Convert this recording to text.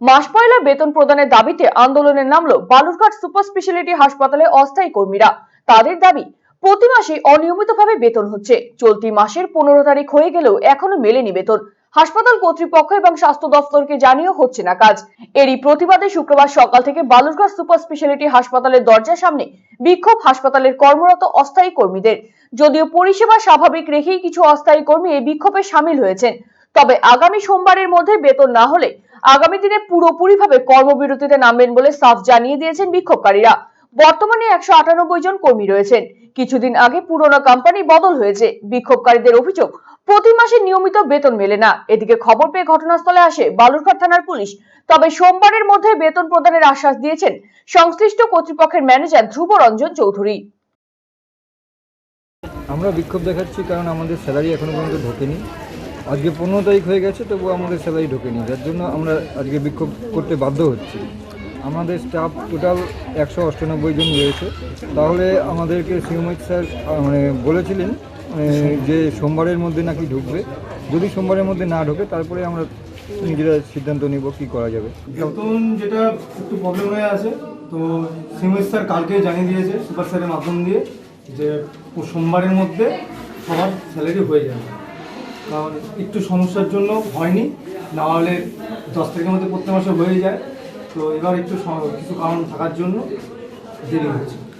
মাস পয়লা বেতন প্রদানের দাবিতে আন্দোলনে নামলো বালুরঘাট সুপার স্পেশালিটি হাসপাতালে অস্থায়ী কর্মীরা। তাদের দাবি, প্রতি মাসে অনিয়মিতভাবে বেতন হচ্ছে। চলতি মাসের পনেরো তারিখ হয়ে গেলেও এখনও মেলেনি বেতন। হাসপাতাল কর্তৃপক্ষ এবং স্বাস্থ্য দফতরকে জানিয়েও হচ্ছে না কাজ। এরই প্রতিবাদে শুক্রবার সকাল থেকে বালুরঘাট সুপার স্পেশালিটি হাসপাতালের দরজার সামনে বিক্ষোভ হাসপাতালের কর্মরত অস্থায়ী কর্মীদের। যদিও পরিষেবা স্বাভাবিক রেখেই কিছু অস্থায়ী কর্মী এই বিক্ষোভে সামিল হয়েছেন। তবে আগামী সোমবারের মধ্যে বেতন না হলে আগামী দিনে পুরোপুরিভাবে কর্মবিরতিতে নামবেন বলে সাফ জানিয়ে দিয়েছেন বিক্ষোভকারীরা। বর্তমানে একশো আটানব্বই জন কর্মী রয়েছেন। কিছুদিন আগে পুরোনো কোম্পানি বদল হয়েছে। বিক্ষোভকারীদের অভিযোগ, প্রতি মাসে নিয়মিত বেতন মেলে না। এদিকে খবর পেয়ে ঘটনাস্থলে আসে বালুরঘাট থানার পুলিশ। তবে সোমবারের মধ্যে বেতন প্রদানের আশ্বাস দিয়েছেন সংশ্লিষ্ট কর্তৃপক্ষের ম্যানেজার ধ্রুব রঞ্জন চৌধুরী। আমরা বিক্ষোভ দেখাচ্ছি কারণ আমাদের স্যালারি এখনও পর্যন্ত ঢোকেনি। আজকে পনেরো তারিখ হয়ে গেছে তবুও আমাদের স্যালারি ঢোকেনি। যার জন্য আমরা আজকে বিক্ষোভ করতে বাধ্য হচ্ছি। আমাদের স্টাফ টোটাল একশো অষ্টানব্বই জন রয়েছে। তাহলে আমাদেরকে সিএমএইচ স্যার মানে বলেছিলেন যে সোমবারের মধ্যে নাকি ঢুকবে। যদি সোমবারের মধ্যে না ঢোকে, তারপরে আমরা নিজেরা সিদ্ধান্ত নিব কি করা যাবে। বেতন যেটা একটু প্রবলেম হয়ে আছে, তো সিমেশ স্যার কালকে জানিয়ে দিয়েছে, সুপার স্যারের মাধ্যম দিয়ে, যে সোমবারের মধ্যে সবার স্যালারি হয়ে যাবে। একটু সমস্যার জন্য হয়নি না হলে দশ তারিখের মধ্যে প্রত্যেক মাসে হয়ে যায়। তো এবার একটু কিছু কারণ থাকার জন্য দেরি হচ্ছে।